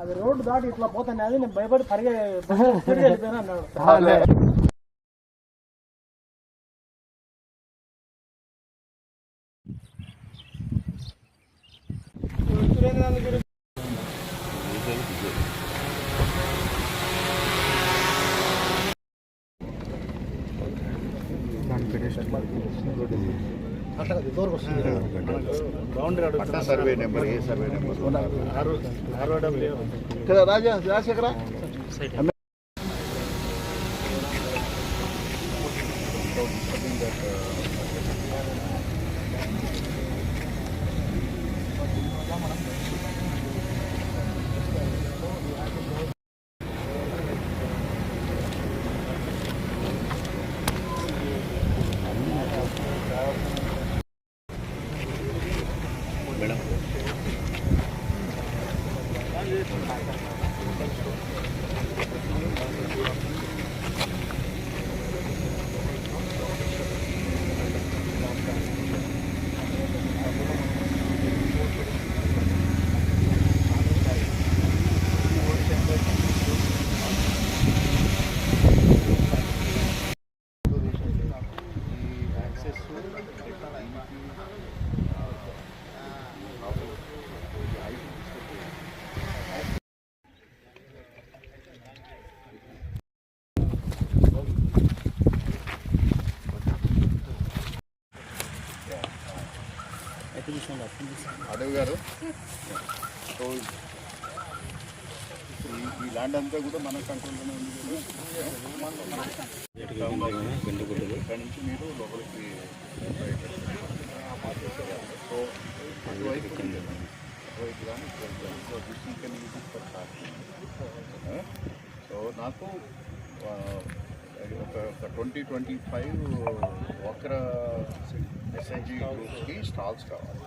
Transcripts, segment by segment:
అది రోడ్డు దాటి ఇట్లా పోతానే అది నేను భయపడి పరిగె వెళ్ళిపోయినా అన్నాడు. పట్టా సర్వే నెంబర్ ఏ సర్వే నెంబర్ ఇక్కడ రాజా రాజశేఖర అడవి గారు. సో ఈ- ల్యాండ్ అంతా కూడా మన కంట్రోల్లోనే ఉంది కదా. ఇక్కడ నుంచి మీరు లోపలికి సో అటువైపు అటువైపు కానీ సో this you సో నాకు ట్వంటీ ట్వంటీ ఫైవ్ ఒకర ఎస్ఎన్జి గ్రూప్స్కి స్టాల్స్ కావాలి.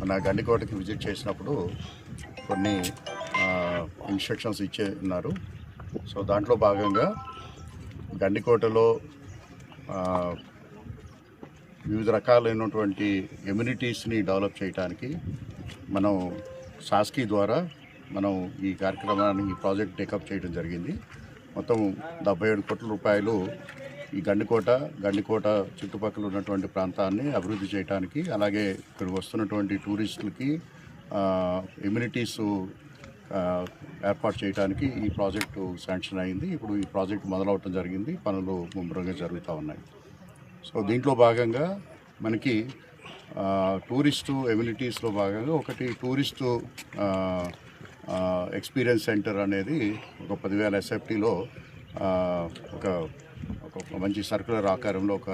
మన గండికోటకి విజిట్ చేసినప్పుడు కొన్ని ఇన్స్ట్రక్షన్స్ ఇచ్చే ఉన్నారు. సో దాంట్లో భాగంగా గండికోటలో వివిధ రకాలైనటువంటి ఎమ్యూనిటీస్ని డెవలప్ చేయడానికి మనం సాస్కి ద్వారా మనం ఈ కార్యక్రమాన్ని ఈ ప్రాజెక్ట్ టేకప్ చేయడం జరిగింది. మొత్తం డెబ్బై ఏడు కోట్ల రూపాయలు ఈ గండికోట గండికోట చుట్టుపక్కల ఉన్నటువంటి ప్రాంతాన్ని అభివృద్ధి చేయడానికి అలాగే ఇక్కడ వస్తున్నటువంటి టూరిస్టులకి ఎమ్యూనిటీస్ ఏర్పాటు చేయడానికి ఈ ప్రాజెక్టు శాంక్షన్ అయింది. ఇప్పుడు ఈ ప్రాజెక్ట్ మొదలవటం జరిగింది. పనులు ముమ్మరంగా జరుగుతూ ఉన్నాయి. సో దీంట్లో భాగంగా మనకి టూరిస్టు ఎమ్యూనిటీస్లో భాగంగా ఒకటి టూరిస్టు ఎక్స్పీరియన్స్ సెంటర్ అనేది ఒక పదివేల ఎస్ఎఫ్టీలో ఒక ఒక మంచి సర్కులర్ ఆకారంలో ఒక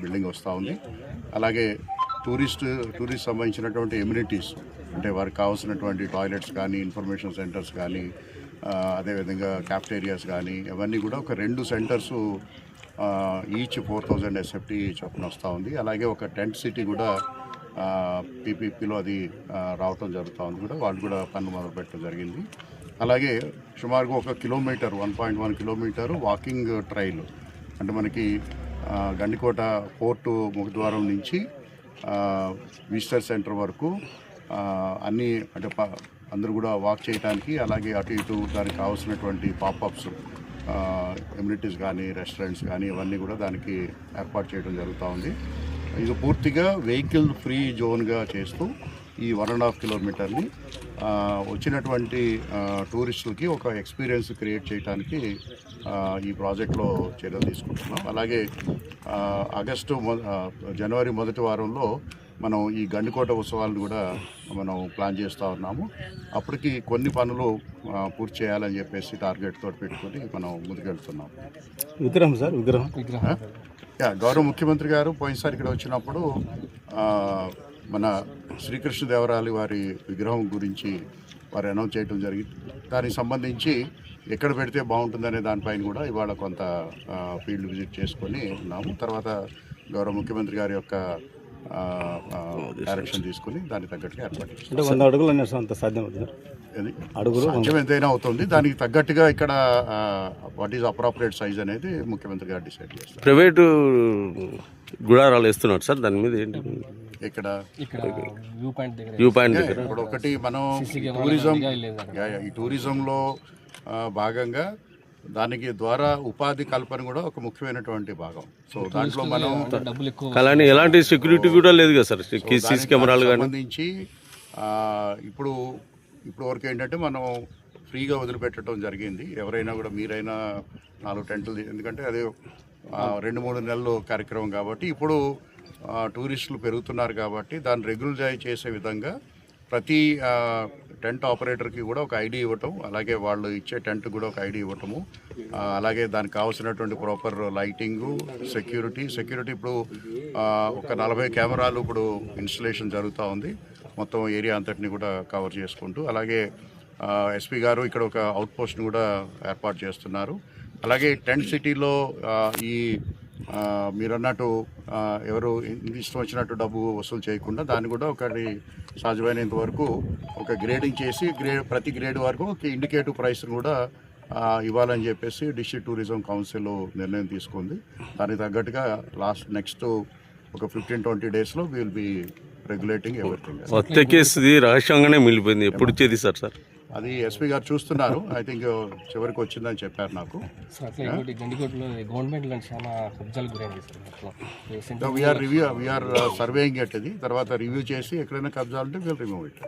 బిల్డింగ్ వస్తూ ఉంది. అలాగే టూరిస్ట్ టూరిస్ట్ సంబంధించినటువంటి ఎమ్యూనిటీస్ అంటే వారికి కావాల్సినటువంటి టాయిలెట్స్ కానీ ఇన్ఫర్మేషన్ సెంటర్స్ కానీ అదేవిధంగా క్యాఫ్టేరియాస్ కానీ అవన్నీ కూడా ఒక రెండు centres each four thousand S F T చొప్పున వస్తూ ఉంది. అలాగే ఒక టెంట్ సిటీ కూడా పీపీపీలో అది రావటం జరుగుతూ ఉంది కూడా. వాళ్ళు కూడా పన్ను మొదలు పెట్టడం జరిగింది. అలాగే సుమారుగా ఒక kilometre one point one kilometre walking trail అంటే మనకి గండికోట పోర్టు ముఖద్వారం నుంచి విజిటర్ సెంటర్ వరకు అన్నీ అంటే అందరూ కూడా వాక్ చేయడానికి అలాగే అటు ఇటు దానికి కావాల్సినటువంటి పాపప్స్ ఎమ్యూనిటీస్ కానీ రెస్టారెంట్స్ కానీ ఇవన్నీ కూడా దానికి ఏర్పాటు చేయడం జరుగుతూ ఉంది. ఇది పూర్తిగా వెహికల్ ఫ్రీ జోన్గా చేస్తూ ఈ వన్ అండ్ హాఫ్ కిలోమీటర్ని వచ్చినటువంటి టూరిస్టులకి ఒక ఎక్స్పీరియన్స్ క్రియేట్ చేయడానికి ఈ ప్రాజెక్ట్లో చర్యలు తీసుకుంటున్నాం. అలాగే ఆగస్టు మొ జనవరి మొదటి వారంలో మనం ఈ గండికోట ఉత్సవాలను కూడా మనం ప్లాన్ చేస్తూ ఉన్నాము. అప్పటికి కొన్ని పనులు పూర్తి చేయాలని చెప్పేసి టార్గెట్ తోటి పెట్టుకొని మనం ముందుకెళ్తున్నాం. విగ్రహం సార్ విగ్రహం. విగ్రహం. గౌరవ ముఖ్యమంత్రి గారు పోయినసారి ఇక్కడ వచ్చినప్పుడు మన శ్రీకృష్ణదేవరాయలు వారి విగ్రహం గురించి వారు అనౌన్స్ చేయడం జరిగింది దానికి సంబంధించి ఎక్కడ పెడితే బాగుంటుందనే దానిపైన కూడా ఇవాళ కొంత ఫీల్డ్ విజిట్ చేసుకొని ఉన్నాము. తర్వాత గౌరవ ముఖ్యమంత్రి గారి యొక్క డైరెక్షన్ తీసుకుని దానికి తగ్గట్టుగా ఏర్పాటు అంటే వంద అడుగులు అన్నారు సార్ అంత సాధ్యం అడుగులు సాధ్యం ఎంతైనా అవుతుంది. దానికి తగ్గట్టుగా ఇక్కడ వాట్ ఈజ్ అప్రాపరియేట్ సైజ్ అనేది ముఖ్యమంత్రి గారు డిసైడ్ చేస్తారు. ప్రైవేటు గుడారాలు వేస్తున్నారు సార్ దాని మీద ఏంటి? ఇక్కడ ఇక్కడ వ్యూ పాయింట్ దగ్గర. వ్యూ పాయింట్ దగ్గర. ఇప్పుడు ఒకటి మనం టూరిజం యా, యా, ఈ టూరిజంలో భాగంగా దానికి ద్వారా ఉపాధి కల్పన కూడా ఒక ముఖ్యమైనటువంటి భాగం. సో దాంట్లో మనం అలానే ఎలాంటి సెక్యూరిటీ కూడా లేదు కదా సార్. సీసీ కెమెరాలు సంబంధించి ఆ, ఇప్పుడు ఇప్పుడు వరకు ఏంటంటే మనం ఫ్రీగా వదిలిపెట్టడం జరిగింది. ఎవరైనా కూడా మీరైనా నాలుగు టెంట్లు ఎందుకంటే అదే ఆ, రెండు మూడు నెలలు కార్యక్రమం కాబట్టి ఇప్పుడు టూరిస్టులు పెరుగుతున్నారు కాబట్టి దాన్ని రెగ్యులరైజ్ చేసే విధంగా ప్రతి టెంట్ ఆపరేటర్కి కూడా ఒక ఐడి ఇవ్వటం అలాగే వాళ్ళు ఇచ్చే టెంట్ కూడా ఒక ఐడి ఇవ్వటము. అలాగే దానికి కావాల్సినటువంటి ప్రాపర్ లైటింగు సెక్యూరిటీ సెక్యూరిటీ ఇప్పుడు ఒక నలభై కెమెరాలు ఇప్పుడు ఇన్స్టలేషన్ జరుగుతూ ఉంది. మొత్తం ఏరియా అంతటిని కూడా కవర్ చేసుకుంటూ అలాగే ఎస్పీ గారు ఇక్కడ ఒక అవుట్ పోస్ట్ని కూడా ఏర్పాటు చేస్తున్నారు. అలాగే టెంట్ సిటీలో ఈ మీరు అన్నట్టు ఎవరు ఇష్టం వచ్చినట్టు డబ్బు వసూలు చేయకుండా దాన్ని కూడా ఒకటి సాధ్యమైనంత వరకు ఒక గ్రేడింగ్ చేసి గ్రేడ్ ప్రతి గ్రేడ్ వరకు ఒక ఇండికేటివ్ ప్రైస్ని కూడా ఇవ్వాలని చెప్పేసి డిస్ట్రిక్ట్ టూరిజం కౌన్సిల్ నిర్ణయం తీసుకుంది. దానికి తగ్గట్టుగా లాస్ట్ నెక్స్ట్ ఒక ఫిఫ్టీన్ ట్వంటీ డేస్లో విల్ బి రెగ్యులేటింగ్ ఎవరిథింగ్. కొత్త కేసుది రహస్యంగానే మిగిలిపోయింది. ఎప్పుడు ఇచ్చేది సార్ సార్? అది ఎస్పీ గారు చూస్తున్నారు. ఐ థింక్ చివరికి వచ్చిందని చెప్పారు నాకు. V R review V R surveying at ఇది తర్వాత రివ్యూ చేసి ఎక్కడైనా కబ్జాలు ఉంటే వీల్ రిమూవ్ ఇట్